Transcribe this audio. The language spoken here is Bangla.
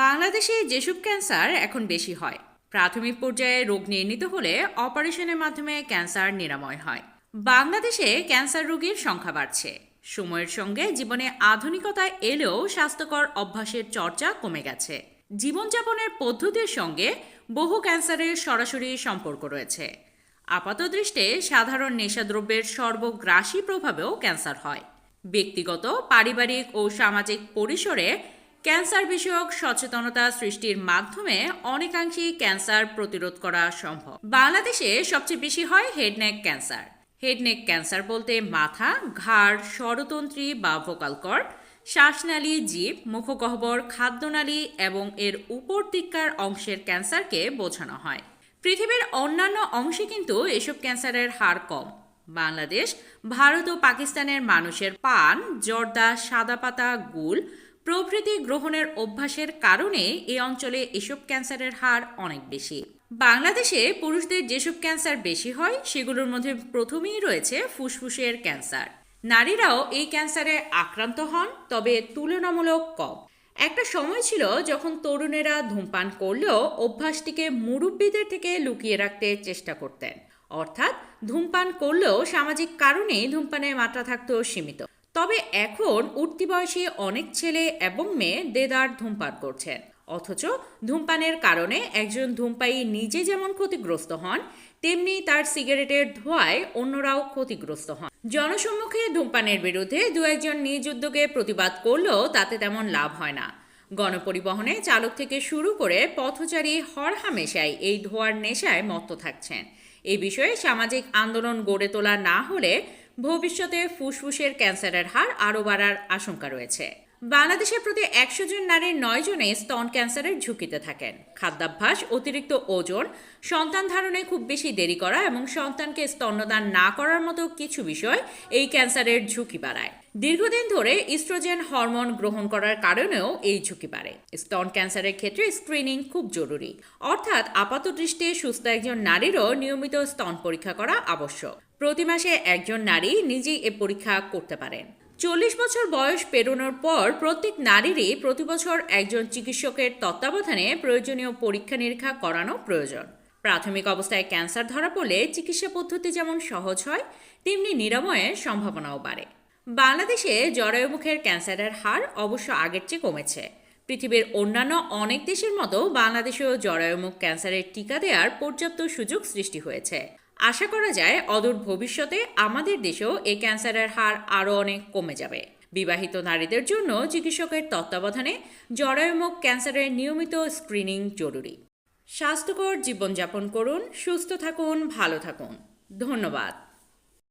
বাংলাদেশে যেসব ক্যান্সার এখন বেশি হয়, প্রাথমিক পর্যায়ে রোগ নির্ণীত হলে অপারেশনের মাধ্যমে ক্যান্সার নিরাময় হয়। বাংলাদেশে ক্যান্সার রোগীর সংখ্যা বাড়ছে। সময়ের সঙ্গে জীবনে আধুনিকতা এলেও স্বাস্থ্যকর অভ্যাসের চর্চা কমে গেছে। জীবনযাপনের পদ্ধতির সঙ্গে বহু ক্যান্সারের সরাসরি সম্পর্ক রয়েছে। আপাতদৃষ্টে সাধারণ নেশাদ্রব্যের সর্বগ্রাসী প্রভাবেও ক্যান্সার হয়। ব্যক্তিগত, পারিবারিক ও সামাজিক পরিসরে ক্যান্সার বিষয়ক সচেতনতা সৃষ্টির মাধ্যমে অনেকাংশেই ক্যান্সার প্রতিরোধ করা সম্ভব। বাংলাদেশে সবচেয়ে বেশি হয় হেডনেক ক্যান্সার হেডনেক ক্যান্সার বলতে মাথা, ঘাড়, স্বরতন্ত্রী বা ভোকাল কর্ড শ্বাসনালী জীব মুখগহ্বর, খাদ্যনালী এবং এর উপর দিককার অংশের ক্যান্সারকে বোঝানো হয়। পৃথিবীর অন্যান্য অংশে কিন্তু এসব ক্যান্সারের হার কম। বাংলাদেশ, ভারত ও পাকিস্তানের মানুষের পান, জর্দা, সাদা পাতা, গুল প্রভৃতি গ্রহণের অভ্যাসের কারণে এই অঞ্চলে এসব ক্যান্সারের হার অনেক বেশি। বাংলাদেশে পুরুষদের যেসব ক্যান্সার বেশি হয়, সেগুলোর মধ্যে প্রথমেই রয়েছে ফুসফুসের ক্যান্সার। নারীরাও এই ক্যান্সারে আক্রান্ত হন, তবে তুলনামূলক কম। একটা সময় ছিল যখন তরুণেরা ধূমপান করলেও অভ্যাসটিকে মুরব্বীদের থেকে লুকিয়ে রাখতে চেষ্টা করতেন। অর্থাৎ, ধূমপান করলেও সামাজিক কারণেই ধূমপানের মাত্রা থাকতো সীমিত। তবে এখন উঠতি বয়সী অনেক ছেলে এবং মেয়ে দেদার ধূমপান করছেন অথচ ধূমপানের কারণে একজন ধূমপায়ী নিজে যেমন ক্ষতিগ্রস্ত হন, তেমনি তার সিগারেটের ধোঁয়ায় অন্যরাও ক্ষতিগ্রস্ত হন। জনসম্মুখে ধূমপানের বিরুদ্ধে দু একজন নিজ উদ্যোগে প্রতিবাদ করলেও তাতে তেমন লাভ হয় না। গণপরিবহনে চালক থেকে শুরু করে পথচারী হরহামেশাই এই ধোঁয়ার নেশায় মত্ত থাকছেন। এ বিষয়ে সামাজিক আন্দোলন গড়ে তোলা না হলে ভবিষ্যতে ফুসফুসের ক্যান্সারের হার আরও বাড়ার আশঙ্কা রয়েছে। বাংলাদেশের প্রতি একশো জন নারীর নয় জনে স্তন ক্যান্সারের ঝুঁকিতে থাকেন। খাদ্যাভ্যাস, অতিরিক্ত ওজন, সন্তান ধারণে খুব বেশি দেরি করা এবং সন্তানকে স্তন্যদান না করার মতো কিছু বিষয় এই ক্যান্সারের ঝুঁকি বাড়ায়। দীর্ঘদিন ধরে ইস্ট্রোজেন হরমোন গ্রহণ করার কারণেও এই ঝুঁকি বাড়ে। স্তন ক্যান্সারের ক্ষেত্রে স্ক্রিনিং খুব জরুরি। অর্থাৎ আপাতদৃষ্টি সুস্থ একজন নারীরও নিয়মিত স্তন পরীক্ষা করা আবশ্যক। প্রতি মাসে একজন নারী নিজেই এ পরীক্ষা করতে পারেন। চল্লিশ বছর বয়স পেরোনোর পর প্রত্যেক নারীরই প্রতি বছর একজন চিকিৎসকের তত্ত্বাবধানে প্রয়োজনীয় পরীক্ষা নিরীক্ষা করানো প্রয়োজন। প্রাথমিক অবস্থায় ক্যান্সার ধরা পড়লে চিকিৎসা পদ্ধতি যেমন সহজ হয়, তেমনি নিরাময়ের সম্ভাবনাও বাড়ে। বাংলাদেশে জরায়ুমুখের ক্যান্সারের হার অবশ্য আগের চেয়ে কমেছে। পৃথিবীর অন্যান্য অনেক দেশের মতো বাংলাদেশেও জরায়ুমুখ ক্যান্সারের টিকা দেওয়ার পর্যাপ্ত সুযোগ সৃষ্টি হয়েছে। আশা করা যায় অদূর ভবিষ্যতে আমাদের দেশেও এই ক্যান্সারের হার আরও অনেক কমে যাবে। বিবাহিত নারীদের জন্য চিকিৎসকের তত্ত্বাবধানে জরায়ুমুখ ক্যান্সারের নিয়মিত স্ক্রিনিং জরুরি। স্বাস্থ্যকর জীবনযাপন করুন, সুস্থ থাকুন, ভালো থাকুন। ধন্যবাদ।